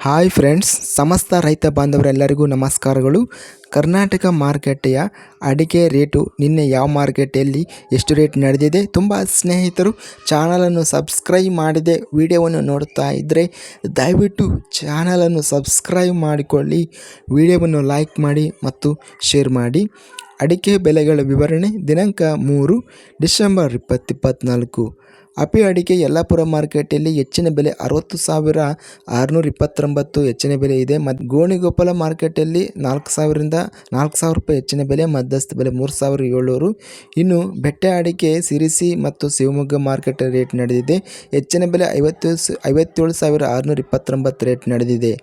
Hi friends ಸಮಸ್ತ ರೈತ ಬಾಂಧವರೆಲ್ಲರಿಗೂ ನಮಸ್ಕಾರಗಳು. ಕರ್ನಾಟಕ ಮಾರುಕಟ್ಟೆಯ ಅಡಿಕೆ ರೇಟು ನಿನ್ನೆ ಯಾವ ಮಾರ್ಕೆಟೆಯಲ್ಲಿ ಎಷ್ಟು ರೇಟ್ ನಡೆದಿದೆ ತುಂಬ ಸ್ನೇಹಿತರು ಚಾನಲನ್ನು ಸಬ್ಸ್ಕ್ರೈಬ್ ಮಾಡಿದೆ ವಿಡಿಯೋವನ್ನು ನೋಡ್ತಾ ಇದ್ದರೆ ದಯವಿಟ್ಟು ಚಾನಲನ್ನು ಸಬ್ಸ್ಕ್ರೈಬ್ ಮಾಡಿಕೊಳ್ಳಿ. ವಿಡಿಯೋವನ್ನು ಲೈಕ್ ಮಾಡಿ ಮತ್ತು ಶೇರ್ ಮಾಡಿ. ಅಡಿಕೆ ಬೆಲೆಗಳ ವಿವರಣೆ ದಿನಾಂಕ ಮೂರು ಡಿಸೆಂಬರ್ ಇಪ್ಪತ್ತಿಪ್ಪತ್ನಾಲ್ಕು. ಅಪಿ ಅಡಿಕೆ ಯಲ್ಲಾಪುರ ಮಾರ್ಕೆಟಲ್ಲಿ ಹೆಚ್ಚಿನ ಬೆಲೆ ಅರವತ್ತು ಸಾವಿರ ಆರುನೂರ ಇಪ್ಪತ್ತೊಂಬತ್ತು ಹೆಚ್ಚಿನ ಬೆಲೆ ಇದೆ. ಮತ್ತು ಗೋಣಿಗೊಪ್ಪಲ ಮಾರ್ಕೆಟಲ್ಲಿ ನಾಲ್ಕು ಸಾವಿರದಿಂದ ನಾಲ್ಕು ಸಾವಿರ ರೂಪಾಯಿ ಹೆಚ್ಚಿನ ಬೆಲೆ, ಮಧ್ಯಸ್ಥ ಬೆಲೆ ಮೂರು ಸಾವಿರ ಏಳ್ನೂರು. ಇನ್ನು ಬೆಟ್ಟೆ ಅಡಿಕೆ, ಸಿರಿಸಿ ಮತ್ತು ಶಿವಮೊಗ್ಗ ಮಾರ್ಕೆಟ್ ರೇಟ್ ನಡೆದಿದೆ. ಹೆಚ್ಚಿನ ಬೆಲೆ ಐವತ್ತು ಐವತ್ತೇಳು ಸಾವಿರ ಆರುನೂರ ಇಪ್ಪತ್ತೊಂಬತ್ತು ರೇಟ್ ನಡೆದಿದೆ.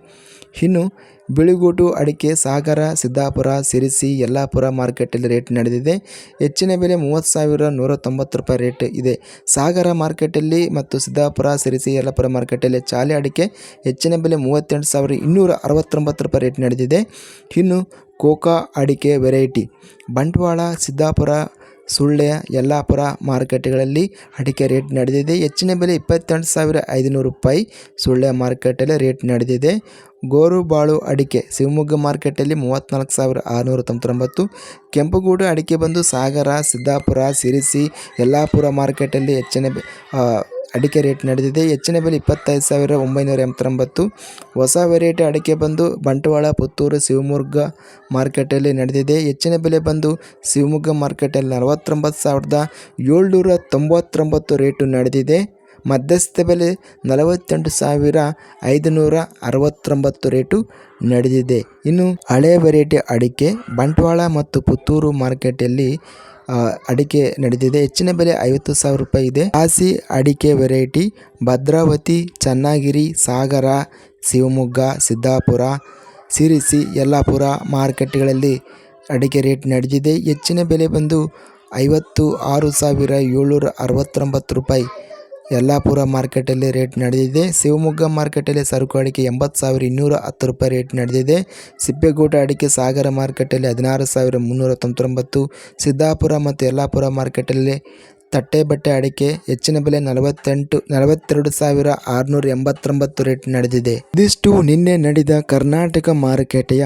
ಇನ್ನು ಬಿಳಿಗೂಟು, ಅಡಿಕೆ, ಸಾಗರ, ಸಿದ್ದಾಪುರ, ಸಿರಿಸಿ, ಯಲ್ಲಾಪುರ ಮಾರ್ಕೆಟಲ್ಲಿ ರೇಟ್ ನಡೆದಿದೆ. ಹೆಚ್ಚಿನ ಬೆಲೆ ಮೂವತ್ತು ಸಾವಿರ ನೂರ ತೊಂಬತ್ತು ರೂಪಾಯಿ ರೇಟ್ ಇದೆ. ಸಾಗರ ಮಾರ್ಕೆಟಲ್ಲಿ ಮತ್ತು ಸಿದ್ದಾಪುರ, ಸಿರಿಸಿ, ಯಲ್ಲಾಪುರ ಮಾರ್ಕೆಟಲ್ಲಿ ಚಾಲಿ ಅಡಿಕೆ ಹೆಚ್ಚಿನ ಬೆಲೆ ಮೂವತ್ತೆಂಟು ಸಾವಿರ ಇನ್ನೂರ ಅರವತ್ತೊಂಬತ್ತು ರೂಪಾಯಿ ರೇಟ್ ನಡೆದಿದೆ. ಇನ್ನು ಕೋಕಾ ಅಡಿಕೆ ವೆರೈಟಿ ಬಂಟ್ವಾಳ, ಸಿದ್ದಾಪುರ ಸುಳ್ಯ ಯಲ್ಲಾಪುರ ಮಾರುಕಟ್ಟೆಗಳಲ್ಲಿ ಅಡಿಕೆ ರೇಟ್ ನಡೆದಿದೆ. ಹೆಚ್ಚಿನ ಬೆಲೆ ಇಪ್ಪತ್ತೆಂಟು ಸಾವಿರ ಐದುನೂರು ರೂಪಾಯಿ. ಸುಳ್ಳೆಯ ಮಾರುಕಟ್ಟೆಯಲ್ಲಿ ರೇಟ್ ನಡೆದಿದೆ. ಗೋರುಬಾಳು ಅಡಿಕೆ ಶಿವಮೊಗ್ಗ ಮಾರ್ಕೆಟಲ್ಲಿ ಮೂವತ್ತ್ನಾಲ್ಕು ಸಾವಿರ ಆರುನೂರ ತೊಂಬತ್ತೊಂಬತ್ತು. ಕೆಂಪುಗೂಡು ಅಡಿಕೆ ಬಂದು ಸಾಗರ, ಸಿದ್ದಾಪುರ, ಸಿರಿಸಿ, ಯಲ್ಲಾಪುರ ಮಾರ್ಕೆಟಲ್ಲಿ ಹೆಚ್ಚಿನ ಅಡಿಕೆ ರೇಟ್ ನಡೆದಿದೆ. ಹೆಚ್ಚಿನ ಬೆಲೆ ಇಪ್ಪತ್ತೈದು ಸಾವಿರ ಒಂಬೈನೂರ ಎಂಬತ್ತೊಂಬತ್ತು. ಹೊಸ ವೆರೈಟಿ ಅಡಿಕೆ ಬಂದು ಬಂಟ್ವಾಳ, ಪುತ್ತೂರು, ಶಿವಮೊಗ್ಗ ಮಾರ್ಕೆಟಲ್ಲಿ ನಡೆದಿದೆ. ಹೆಚ್ಚಿನ ಬೆಲೆ ಬಂದು ಶಿವಮೊಗ್ಗ ಮಾರ್ಕೆಟಲ್ಲಿ ನಲವತ್ತೊಂಬತ್ತು ಸಾವಿರದ ಏಳ್ನೂರ ತೊಂಬತ್ತೊಂಬತ್ತು ರೇಟು ನಡೆದಿದೆ. ಮಧ್ಯಸ್ಥ ಬೆಲೆ ನಲವತ್ತೆಂಟು ಸಾವಿರ ಐದುನೂರ ಅರವತ್ತೊಂಬತ್ತು ರೇಟು ನಡೆದಿದೆ. ಇನ್ನು ಹಳೆ ವೆರೈಟಿ ಅಡಿಕೆ ಬಂಟ್ವಾಳ ಮತ್ತು ಪುತ್ತೂರು ಮಾರ್ಕೆಟಲ್ಲಿ ಅಡಿಕೆ ನಡೆದಿದೆ ಹೆಚ್ಚಿನ ಬೆಲೆ ಐವತ್ತು ಸಾವಿರ ರೂಪಾಯಿ ಇದೆ. ಹಾಸಿ ಅಡಿಕೆ ವೆರೈಟಿ ಭದ್ರಾವತಿ, ಚನ್ನಗಿರಿ, ಸಾಗರ, ಶಿವಮೊಗ್ಗ, ಸಿದ್ದಾಪುರ, ಸಿರಿಸಿ, ಯಲ್ಲಾಪುರ ಮಾರ್ಕೆಟ್ಗಳಲ್ಲಿ ಅಡಿಕೆ ರೇಟ್ ನಡೆದಿದೆ. ಹೆಚ್ಚಿನ ಬೆಲೆ ಬಂದು ಐವತ್ತು ಆರು ಸಾವಿರ ಏಳ್ನೂರ ಅರವತ್ತೊಂಬತ್ತು ರೂಪಾಯಿ. ಯಲ್ಲಾಪುರ ಮಾರ್ಕೆಟಲ್ಲಿ ರೇಟ್ ನಡೆದಿದೆ. ಶಿವಮೊಗ್ಗ ಮಾರ್ಕೆಟಲ್ಲಿ ಸರಕು ಅಡಿಕೆ ಎಂಬತ್ತು ಸಾವಿರ ಇನ್ನೂರ ಹತ್ತು ರೂಪಾಯಿ ರೇಟ್ ನಡೆದಿದೆ. ಸಿಪ್ಪೆಗೂಟ ಅಡಿಕೆ ಸಾಗರ ಮಾರ್ಕೆಟಲ್ಲಿ ಹದಿನಾರು ಸಾವಿರ ಮುನ್ನೂರ ತೊಂಬತ್ತೊಂಬತ್ತು. ಸಿದ್ದಾಪುರ ಮತ್ತು ಯಲ್ಲಾಪುರ ಮಾರ್ಕೆಟಲ್ಲಿ ತಟ್ಟೆ ಬಟ್ಟೆ ಅಡಿಕೆ ಹೆಚ್ಚಿನ ಬೆಲೆ ನಲವತ್ತೆಂಟು, ನಲವತ್ತೆರಡು ಸಾವಿರ ಆರುನೂರ ಎಂಬತ್ತೊಂಬತ್ತು ರೇಟ್ ನಡೆದಿದೆ. ಇದಿಷ್ಟು ನಿನ್ನೆ ನಡೆದ ಕರ್ನಾಟಕ ಮಾರುಕಟ್ಟೆಯ